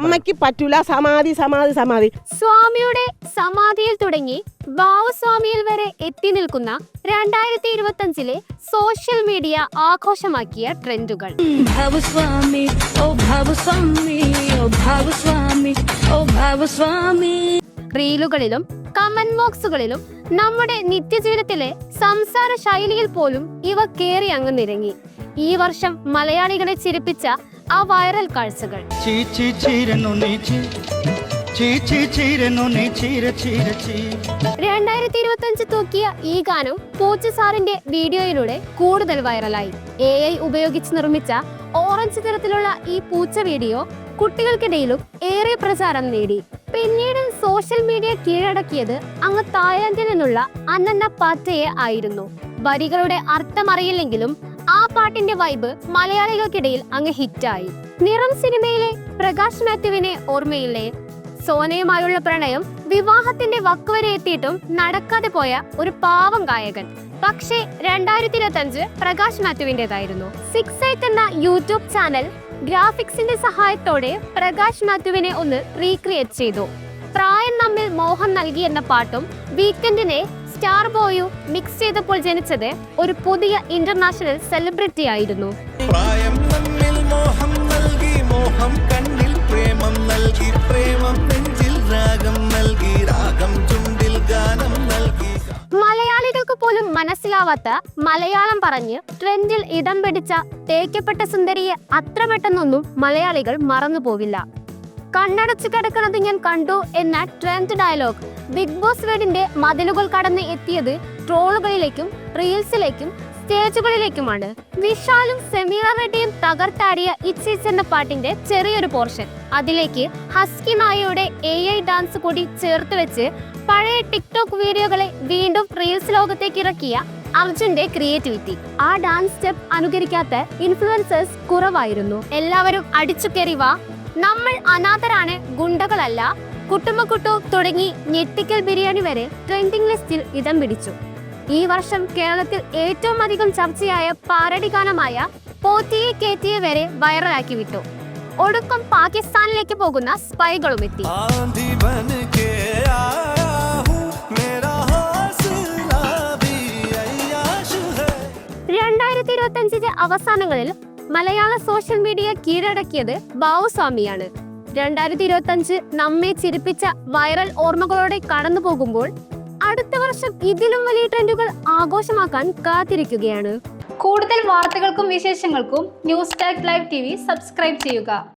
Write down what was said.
അമ്മയ്ക്ക് പറ്റൂല. സമാധി സമാധി സമാധി. സ്വാമിയുടെ സമാധിയിൽ തുടങ്ങി ഭാവസ്വാമിയിൽ വരെ എത്തി നിൽക്കുന്ന രണ്ടായിരത്തി ഇരുപത്തി അഞ്ചിലെ സോഷ്യൽ മീഡിയ ആഘോഷമാക്കിയ ട്രെൻഡുകൾ. ഭാവസ്വാമി ഓ ഭാവസ്വാമി ഓ ഭാവസ്വാമി ഓ ഭാവസ്വാമി. റീലുകളിലും കമന്റ് ബോക്സുകളിലും നമ്മുടെ നിത്യജീവിതത്തിലെ സംസാര ശൈലിയിൽ പോലും ഇവ കേറി അങ്ങ് നിരങ്ങി. ഈ വർഷം മലയാളികളെ ചിരിപ്പിച്ച ആ വൈറൽ കാഴ്ചകൾ. ചീച്ചി ചീരനു നീ ചീ. ചീച്ചി ചീരനു നീ ചീര ചീര ചീ. രണ്ടായിരത്തി ഇരുപത്തി അഞ്ച് തൂക്കിയ ഈ ഗാനം പൂച്ച സാറിന്റെ വീഡിയോയിലൂടെ കൂടുതൽ വൈറലായി. എ ഐ ഉപയോഗിച്ച് നിർമ്മിച്ച ഓറഞ്ച് തരത്തിലുള്ള ഈ പൂച്ച വീഡിയോ കുട്ടികൾക്കിടയിലും ഏറെ പ്രചാരം നേടി. പിന്നീട് സോഷ്യൽ മീഡിയ കീഴടക്കിയത് അങ്ങ് തായ്ലാന്റിൽ നിന്നുള്ള അന്നന്ന പാറ്റയെ ആയിരുന്നു. വരികളുടെ അർത്ഥം അറിയില്ലെങ്കിലും ആ പാട്ടിന്റെ വൈബ് മലയാളികൾക്കിടയിൽ അങ്ങ് ഹിറ്റായി നിറം സിനിമയിലെ പ്രകാശ് മാത്യുവിനെ ഓർമ്മയില്ലേ? സോനയുമായുള്ള പ്രണയം വിവാഹത്തിന്റെ വക്കുവരെ എത്തിയിട്ടും നടക്കാതെ പോയ ഒരു പാവം ഗായകൻ. പക്ഷേ രണ്ടായിരത്തി ഇരുപത്തി അഞ്ച് പ്രകാശ് മാത്യുവിന്റെതായിരുന്നു സിക്സ് എന്ന യൂട്യൂബ് ചാനൽ ഗ്രാഫിക്സിന്റെ സഹായത്തോടെ പ്രകാശ് മാത്യുവിനെ ഒന്ന് റീക്രിയേറ്റ് ചെയ്തു. പ്രായം നമ്മിൽ മോഹം നൽകി എന്ന പാട്ടും വീക്കെൻഡിനെ സ്റ്റാർ ബോയു മിക്സ് ചെയ്തപ്പോൾ ജനിച്ചത് ഒരു പുതിയ ഇന്റർനാഷണൽ സെലിബ്രിറ്റി ആയിരുന്നു. പ്രായം നമ്മിൽ മോഹം നൽകി മോഹം കണ്ണിൽ പ്രേമം നൽകി പ്രേമം നെഞ്ചിൽ രാഗം നൽകി രാഗം ചുണ്ടിൽ ഗാനം നൽകി. മലയാളികൾക്ക് പോലും മനസ്സിലാവാത്ത മലയാളം പറഞ്ഞ് ട്രെൻഡിൽ ഇടം പിടിച്ച തേക്കപ്പെട്ട സുന്ദരിയെ അത്ര പെട്ടെന്നൊന്നും മലയാളികൾ മറന്നു പോവില്ല കണ്ണടച്ചു കിടക്കുന്നത് ഞാൻ കണ്ടു എന്ന ട്രെൻഡ് ഡയലോഗ് ബിഗ് ബോസ് വീടിന്റെ മതിലുകൾ കടന്ന് എത്തിയത് ട്രോളുകളിലേക്കും റീൽസിലേക്കും സ്റ്റേജുകളിലേക്കുമാണ്. വിശാലും സെമീറ റെഡ്ഡിയും തകർത്താടിയ ഇച്ചീസ് എന്ന പാട്ടിന്റെ ചെറിയൊരു പോർഷൻ അതിലേക്ക് ഹസ്കി നായയുടെ എ ഐ ഡാൻസ് കൂടി ചേർത്ത് വെച്ച് പഴയ ടിക്ടോക്ക് വീഡിയോകളെ വീണ്ടും റീൽസ് ലോകത്തേക്ക് ഇറക്കിയ അർജുന്റെ ക്രിയേറ്റിവിറ്റി ആ ഡാൻസ് സ്റ്റെപ്പ് അനുകരിക്കാത്ത ഇൻഫ്ലുവൻസേഴ്സ് കുറവായിരുന്നു. എല്ലാവരും അടിച്ചു കയറി വാ നമ്മൾ അനാഥരാണ് ഗുണ്ടകളല്ല. കുട്ടുമക്കുട്ടു തുടങ്ങി ഞെട്ടിക്കൽ ബിരിയാണി വരെ ട്രെൻഡിംഗ് ലിസ്റ്റിൽ ഇടം പിടിച്ചു. ഈ വർഷം കേരളത്തിൽ ഏറ്റവും അധികം ചർച്ചയായ പാരടി ഗാനമായ പോത്തിയെ കേറ്റിയെ വരെ വൈറലാക്കി വിട്ടു. ഒടുക്കം പാകിസ്ഥാനിലേക്ക് പോകുന്ന സ്പൈകളും എത്തി. രണ്ടായിരത്തി ഇരുപത്തി അഞ്ചിന്റെ അവസാനങ്ങളിൽ മലയാള സോഷ്യൽ മീഡിയ കീഴടക്കിയത് ബാവുസ്വാമിയാണ്. രണ്ടായിരത്തി ഇരുപത്തി അഞ്ച് നമ്മെ ചിരിപ്പിച്ച വൈറൽ ഓർമ്മകളോടെ കടന്നു പോകുമ്പോൾ അടുത്ത വർഷം ഇതിലും വലിയ ട്രെൻഡുകൾ ആഘോഷമാക്കാൻ കാത്തിരിക്കുകയാണ്. കൂടുതൽ വാർത്തകൾക്കും വിശേഷങ്ങൾക്കും news Tak live T subscribe ചെയ്യുക.